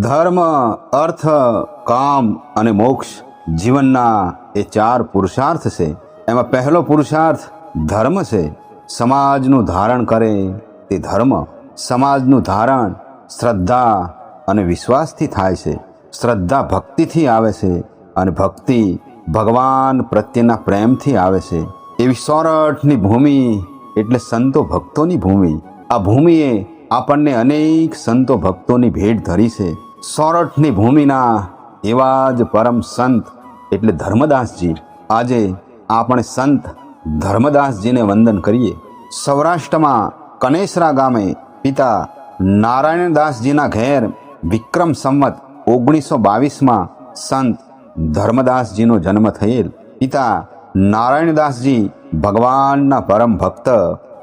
ધર્મ, અર્થ, કામ અને મોક્ષ જીવનના એ ચાર પુરુષાર્થ છે. એમાં પહેલો પુરુષાર્થ ધર્મ છે. સમાજનું ધારણ કરે તે ધર્મ. સમાજનું ધારણ શ્રદ્ધા અને વિશ્વાસથી થાય છે. શ્રદ્ધા ભક્તિથી આવે છે અને ભક્તિ ભગવાન પ્રત્યેના પ્રેમથી આવે છે. એવી સોરઠની ભૂમિ એટલે સંતો ભક્તોની ભૂમિ. આ ભૂમિએ આપણને અનેક સંતો ભક્તોની ભેટ ધરી છે. સોરઠની ભૂમિના એવા જ પરમ સંત એટલે ધર્મદાસજી. આજે આપણે સંત ધર્મદાસજીને વંદન કરીએ. સૌરાષ્ટ્રમાં કનેસરા ગામે પિતા નારાયણદાસજીના ઘેર વિક્રમ સંવત ઓગણીસો બાવીસમાં સંત ધર્મદાસજીનો જન્મ થયેલ. પિતા નારાયણદાસજી ભગવાનના પરમ ભક્ત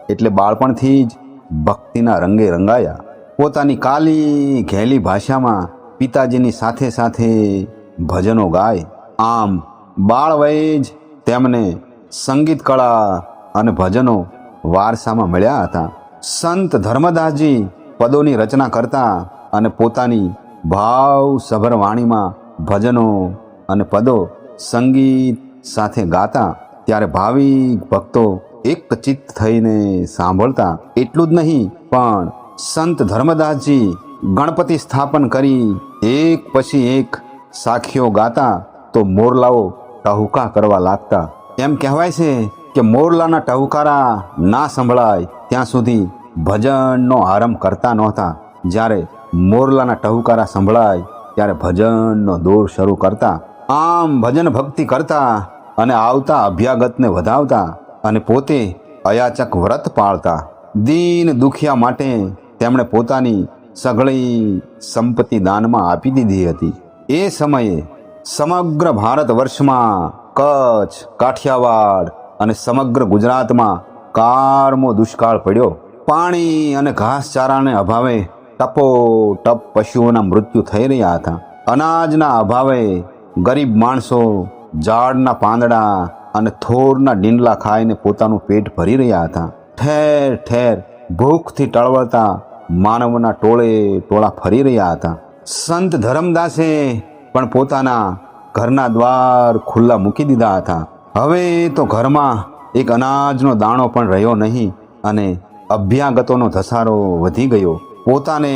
એટલે બાળપણથી જ ભક્તિના રંગે રંગાયા. પોતાની કાલી ઘેલી ભાષામાં પિતાજીની સાથે સાથે ભજનો ગાય. આમ બાળ વયે જ તેમને સંગીત, કળા અને ભજનો વારસામાં મળ્યા હતા. સંત ધર્મદાસજી પદોની રચના કરતા અને પોતાની ભાવસભર વાણીમાં ભજનો અને પદો સંગીત સાથે ગાતા. ત્યારે ભાવિક ભક્તો એક ચિત્ત થઈને સાંભળતા એટલું જ નહીં, પણ સંત ધર્મદાસજી ગણપતિ સ્થાપન કરી એક પછી એક સાખીઓ ગાતા તો મોરલાઓ ટહુકા કરવા લાગતા. એમ કહેવાય છે કે મોરલાના ટહુકારા ના સંભળાય ત્યાં સુધી ભજનનો આરંભ કરતા નહોતા. જ્યારે મોરલાના ટહુકારા સંભળાય ત્યારે ભજનનો દોર શરૂ કરતા. આમ ભજન ભક્તિ કરતા અને આવતા અભ્યાગતને વધાવતા અને પોતે અયાચક વ્રત પાળતા. દીન દુખિયા માટે તેમણે પોતાની સઘળી સંપત્તિ દાનમાં આપી દીધી હતી. એ સમયે સમગ્ર ભારત વર્ષમાં કચ્છ, કાઠિયાવાડ અને સમગ્ર ગુજરાતમાં કારમો દુષ્કાળ પડ્યો. પાણી અને ઘાસચારાને અભાવે ટપો ટપ પશુઓના મૃત્યુ થઈ રહ્યા હતા. અનાજના અભાવે ગરીબ માણસો ઝાડના પાંદડા અને થોરના ડીંડલા ખાઈને પોતાનું પેટ ભરી રહ્યા હતા. ઠેર ઠેર ભૂખથી ટળવળતા માનવના ટોળે ટોળા ફરી રહ્યા હતા. સંત ધરમદાસે પણ પોતાના ઘરના દ્વાર ખુલ્લા મૂકી દીધા હતા. હવે તો ઘરમાં એક અનાજનો દાણો પણ રહ્યો નહીં અને અભ્યાગતોનો ધસારો વધી ગયો. પોતાને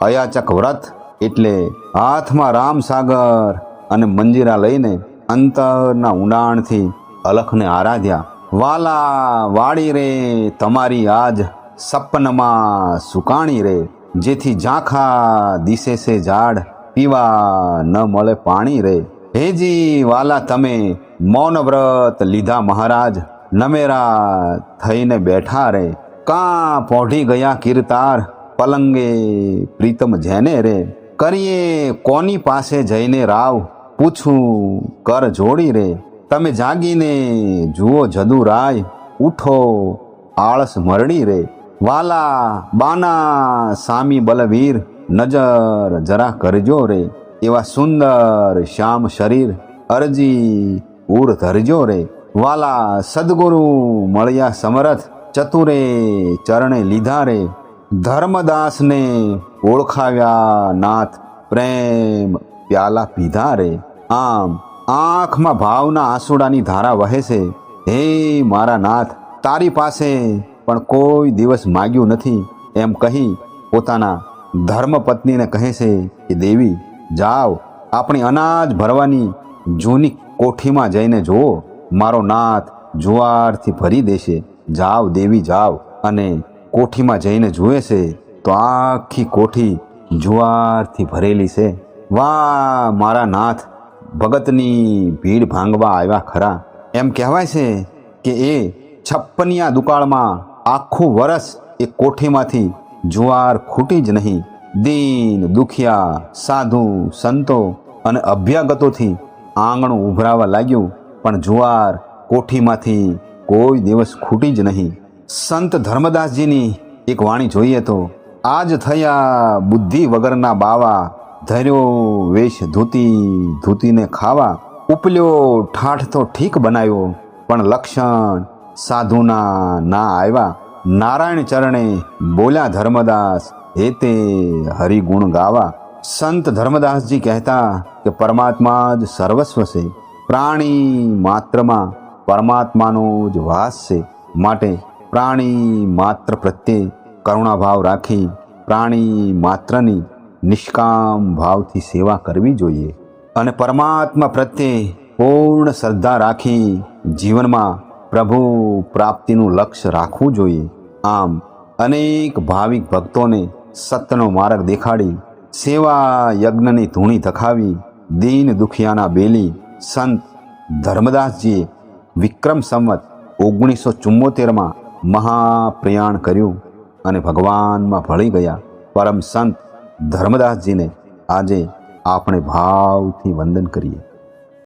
અયાચક વ્રત એટલે હાથમાં રામસાગર અને મંજીરા લઈને અંતરના ઊંડાણથી અલખને આરાધ્યા, વાલા, વાળી રે, તમારી આજ સપનમાં સુકાણી રે, જેથી ઝાંખા દિશે છે ઝાડ, પીવા ન મળે પાણી રે. હેજી વાલા, તમે મૌન વ્રત લીધા મહારાજ, નમેરા થઈને બેઠા રે, કાં પોઢી ગયા કીર્તાર, પલંગે પ્રીતમ જેને રે? કરીએ કોની પાસે જઈને રાવ, પૂછું, કર જોડી રે તમે જાગીને જુઓ જદુરાય ઉઠો, આળસ મરડી રે. વાલા, બાના, સામી બલવીર, નજર જરા કરજો રે. એવા સુંદર શ્યામ શરીર, અરજી ઉર ધરજો રે. વાલા, સદગુરુ મળ્યા સમરથ, ચતુરે ચરણે લીધા રે. ધર્મદાસને ઓળખાવ્યા નાથ, પ્રેમ પ્યાલા પીધા રે. આમ આંખમાં ભાવના આંસુડાની ધારા વહે છે. હે મારા નાથ, તારી પાસે પણ કોઈ દિવસ માગ્યું નથી. એમ કહી પોતાના ધર્મપત્નીને કહે છે કે, દેવી, જાઓ, આપણી અનાજ ભરવાની જૂની કોઠીમાં જઈને જુઓ. મારો નાથ જુવારથી ભરી દેશે. જાઓ, દેવી, જાઓ. અને કોઠીમાં જઈને જુએ છે, તો આખી કોઠી જુવારથી ભરેલી છે. વાહ, મારા નાથ ભગતની ભીડ ભાંગવા આવ્યા ખરા. એમ કહેવાય છે કે એ છપ્પનિયા દુકાળમાં આખું વરસ એ કોઠીમાંથી જુવાર ખૂટી જ નહીં. દીન, દુખિયા, સાધુ, સંતો અને અભ્યાગતોથી આંગણું ઉભરાવા લાગ્યું, પણ જુવાર કોઠીમાંથી કોઈ દિવસ ખૂટી જ નહીં. સંત ધર્મદાસજીની એક વાણી જોઈએ તો, આજ થયા બુદ્ધિ વગરના બાવા ધર્યો વેશ ધૂતી, ધૂતીને ખાવા, ઉપલ્યો ઠાઠ તો ઠીક બનાવ્યો, પણ લક્ષણ સાધુના ના આવ્યા. નારાયણ ચરણે બોલ્યા, ધર્મદાસ, હે તે હરિગુણ ગાવા. સંત ધર્મદાસજી કહેતા કે, પરમાત્મા જ સર્વસ્વ છે. પ્રાણી માત્રમાં પરમાત્માનો જ વાસ છે. માટે પ્રાણી માત્ર પ્રત્યે કરુણાભાવ રાખી, પ્રાણી માત્રની નિષ્કામ ભાવથી સેવા કરવી જોઈએ અને પરમાત્મા પ્રત્યે પૂર્ણ શ્રદ્ધા રાખી જીવનમાં પ્રભુ પ્રાપ્તિનું લક્ષ્ય રાખવું જોઈએ. આમ અનેક ભાવિક ભક્તોને સત્યનો માર્ગ દેખાડી, સેવા યજ્ઞની ધૂણી ધખાવી, દીન દુખિયાના બેલી સંત ધર્મદાસજીએ વિક્રમ સંવત ઓગણીસો ચુમ્મોતેરમાં મહાપ્રયાણ કર્યું અને ભગવાનમાં ભળી ગયા. પરમ સંત ધર્મદાસજીને આજે આપણે ભાવથી વંદન કરીએ.